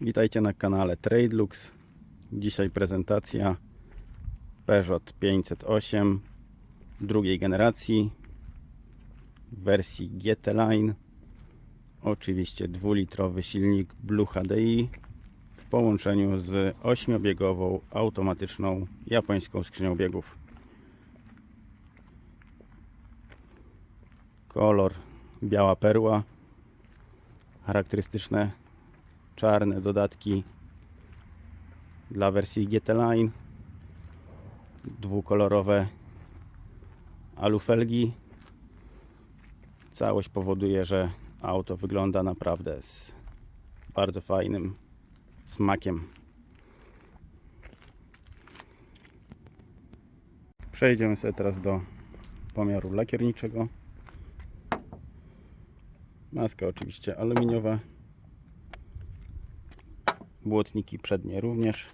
Witajcie na kanale Tradelux. Dzisiaj prezentacja Peugeot 508 drugiej generacji w wersji GT Line. Oczywiście dwulitrowy silnik Blue HDI w połączeniu z ośmiobiegową automatyczną japońską skrzynią biegów. Kolor biała perła. Charakterystyczne czarne dodatki dla wersji GT Line. Dwukolorowe alufelgi. Całość powoduje, że auto wygląda naprawdę z bardzo fajnym smakiem. Przejdziemy sobie teraz do pomiaru lakierniczego. Maska oczywiście aluminiowa. Błotniki przednie również.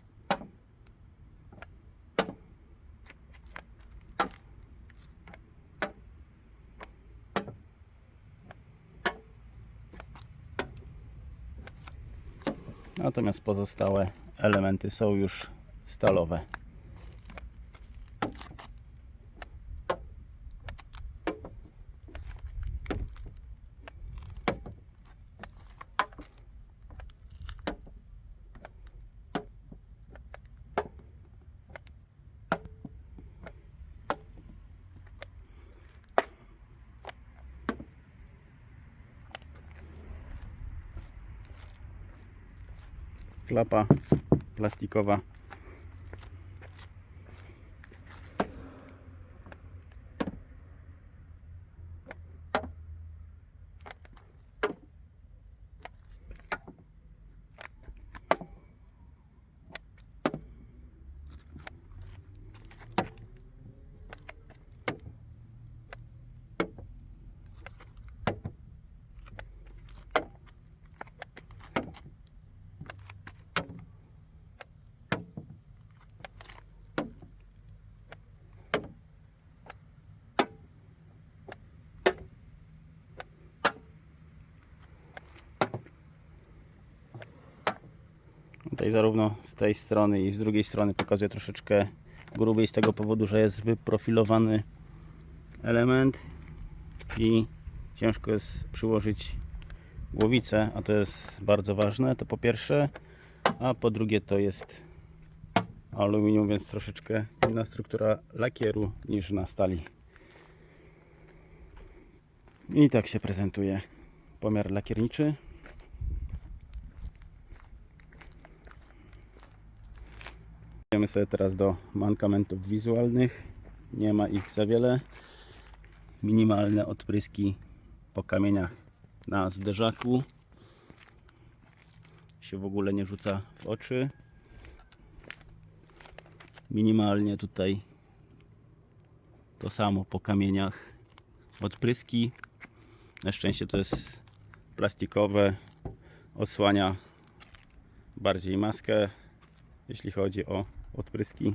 Natomiast pozostałe elementy są już stalowe. Klapa plastikowa. Tutaj zarówno z tej strony i z drugiej strony pokazuję troszeczkę grubiej z tego powodu, że jest wyprofilowany element i ciężko jest przyłożyć głowicę, a to jest bardzo ważne, to po pierwsze, a po drugie to jest aluminium, więc troszeczkę inna struktura lakieru niż na stali. I tak się prezentuje pomiar lakierniczy. Przejdziemy sobie teraz do mankamentów wizualnych. Nie ma ich za wiele. Minimalne odpryski po kamieniach na zderzaku. Się w ogóle nie rzuca w oczy. Minimalnie tutaj to samo po kamieniach. Odpryski. Na szczęście to jest plastikowe. Osłania bardziej maskę, jeśli chodzi o odpryski.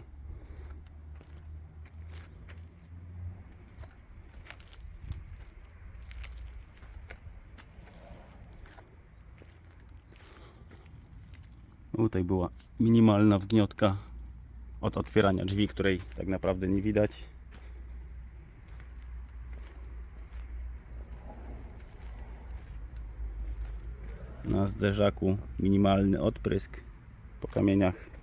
Tutaj była minimalna wgniotka od otwierania drzwi, której tak naprawdę nie widać. Na zderzaku minimalny odprysk po kamieniach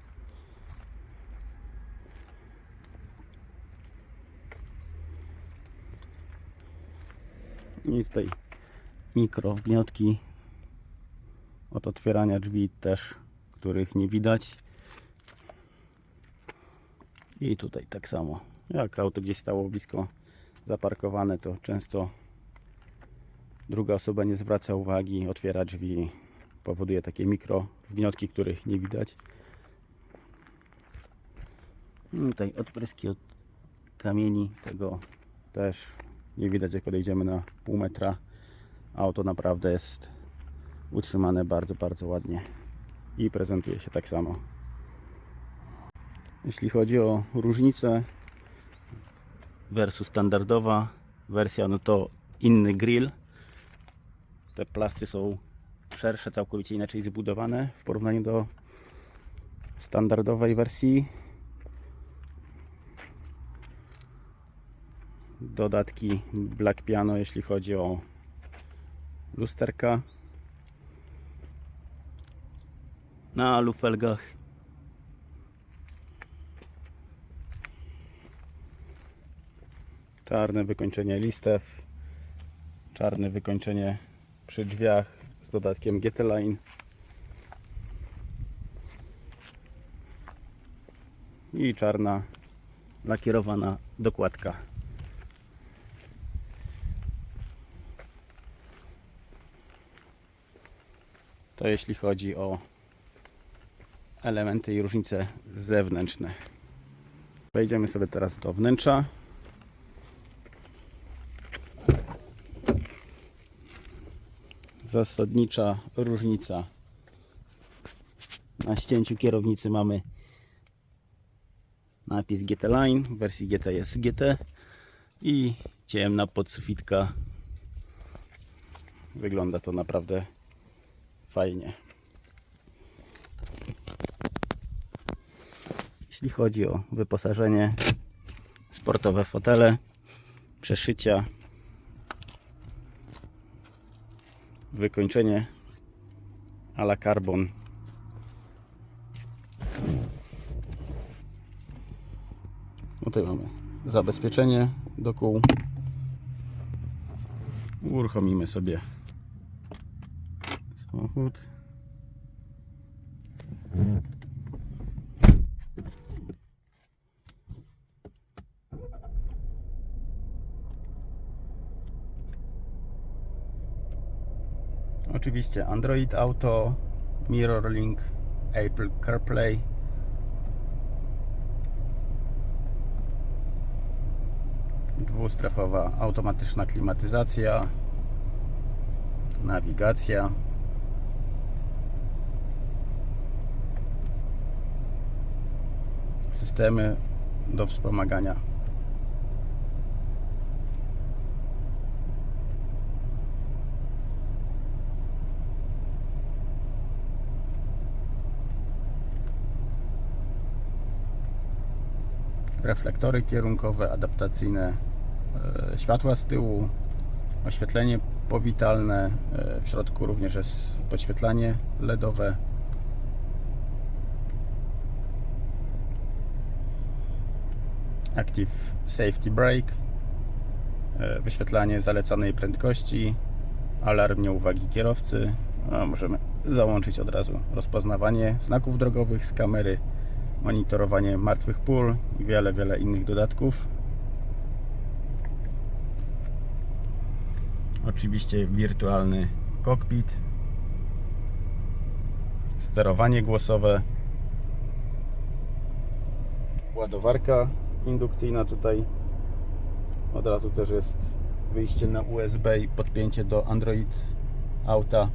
I tutaj mikro wgniotki od otwierania drzwi też, których nie widać. I tutaj tak samo. Jak auto gdzieś stało blisko zaparkowane, to często druga osoba nie zwraca uwagi, otwiera drzwi, powoduje takie mikro wgniotki, których nie widać. I Tutaj odpryski od kamieni tego też nie widać jak podejdziemy na pół metra. Auto naprawdę jest utrzymane bardzo, bardzo ładnie i prezentuje się tak samo. Jeśli chodzi o różnicę versus standardowa wersja, no to inny grill. Te plastry są szersze, całkowicie inaczej zbudowane w porównaniu do standardowej wersji. Dodatki Black Piano, jeśli chodzi o lusterka. Na lufelgach czarne wykończenie listew, czarne wykończenie przy drzwiach z dodatkiem GT Line i czarna lakierowana dokładka. To jeśli chodzi o elementy i różnice zewnętrzne. Wejdziemy sobie teraz do wnętrza. Zasadnicza różnica. Na ścięciu kierownicy mamy napis GT Line, w wersji GT jest GT i ciemna podsufitka. Wygląda to naprawdę fajnie. Jeśli chodzi o wyposażenie, sportowe fotele, przeszycia, wykończenie a la carbon. Tutaj mamy zabezpieczenie do kół. Uruchomimy sobie samochód. Oczywiście Android Auto, MirrorLink, Apple CarPlay. Dwustrefowa automatyczna klimatyzacja, nawigacja. Systemy do wspomagania reflektory kierunkowe, adaptacyjne, e, światła z tyłu, oświetlenie powitalne, e, w środku również jest podświetlanie LEDowe. Active Safety Brake, e, wyświetlanie zalecanej prędkości, alarm nieuwagi kierowcy. A możemy załączyć od razu rozpoznawanie znaków drogowych z kamery, monitorowanie martwych pól i wiele, wiele innych dodatków. Oczywiście wirtualny kokpit, sterowanie głosowe, ładowarka indukcyjna tutaj. Od razu też jest wyjście na USB i podpięcie do Android Auta.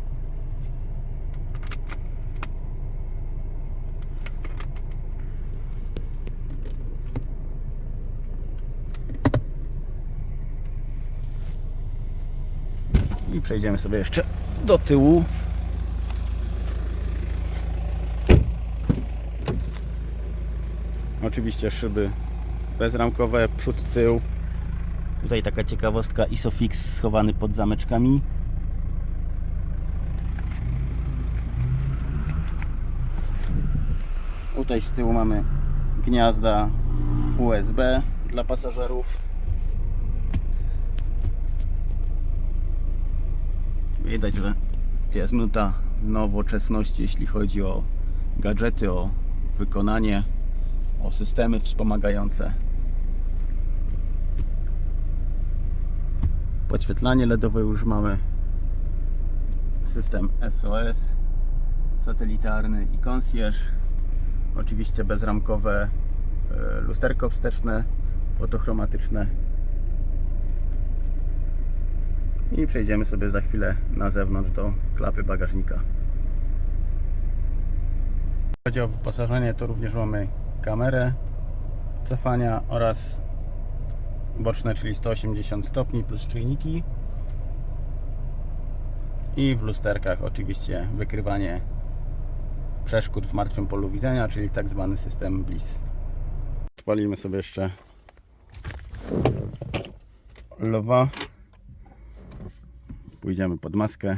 I przejdziemy sobie jeszcze do tyłu. Oczywiście szyby bezramkowe, przód, tył. Tutaj taka ciekawostka Isofix schowany pod zameczkami. Tutaj z tyłu mamy gniazda USB dla pasażerów. Widać, że jest nuta nowoczesności, jeśli chodzi o gadżety, o wykonanie, o systemy wspomagające. Podświetlanie LEDowe już mamy. System SOS satelitarny i concierge. Oczywiście bezramkowe e, lusterko wsteczne, fotochromatyczne. I przejdziemy sobie za chwilę na zewnątrz do klapy bagażnika. Chodzi o wyposażenie, to również mamy kamerę cofania oraz boczne, czyli 180 stopni plus czujniki. I w lusterkach oczywiście wykrywanie przeszkód w martwym polu widzenia, czyli tak zwany system BLIS. Odpalimy sobie jeszcze lowa. Pójdziemy pod maskę.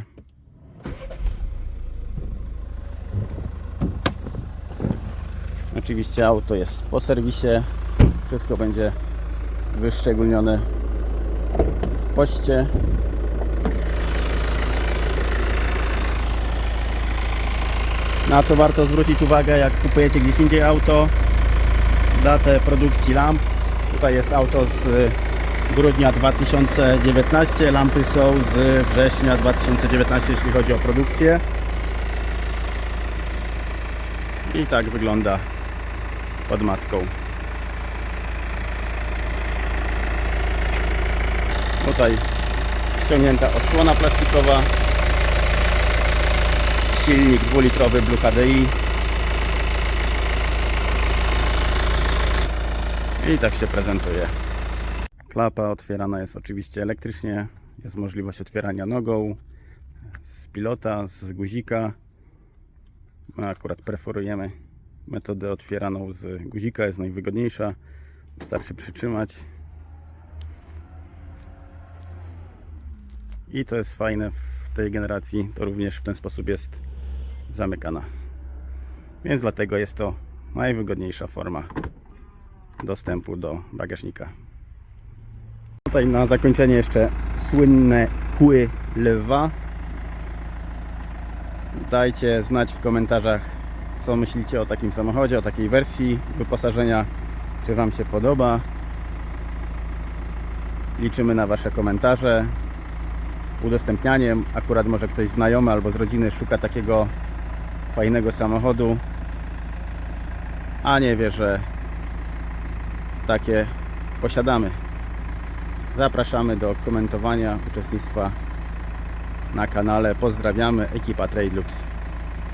Oczywiście auto jest po serwisie. Wszystko będzie wyszczególnione w poście. Na co warto zwrócić uwagę, jak kupujecie gdzieś indziej auto, datę produkcji lamp. Tutaj jest auto z grudnia 2019, lampy są z września 2019, jeśli chodzi o produkcję. I tak wygląda pod maską. Tutaj ściągnięta osłona plastikowa, silnik dwulitrowy Blue HDI i tak się prezentuje. Klapa otwierana jest oczywiście elektrycznie, jest możliwość otwierania nogą z pilota, z guzika. Akurat preferujemy metodę otwieraną z guzika, jest najwygodniejsza. Wystarczy przytrzymać. I co jest fajne w tej generacji, to również w ten sposób jest zamykana. Więc dlatego jest to najwygodniejsza forma dostępu do bagażnika. Tutaj na zakończenie jeszcze słynne kły lwa. Dajcie znać w komentarzach, co myślicie o takim samochodzie, o takiej wersji wyposażenia, czy Wam się podoba. Liczymy na Wasze komentarze, udostępnianie. Akurat może ktoś znajomy albo z rodziny szuka takiego fajnego samochodu, a nie wie, że takie posiadamy. Zapraszamy do komentowania, uczestnictwa na kanale. Pozdrawiamy, ekipa Tradelux.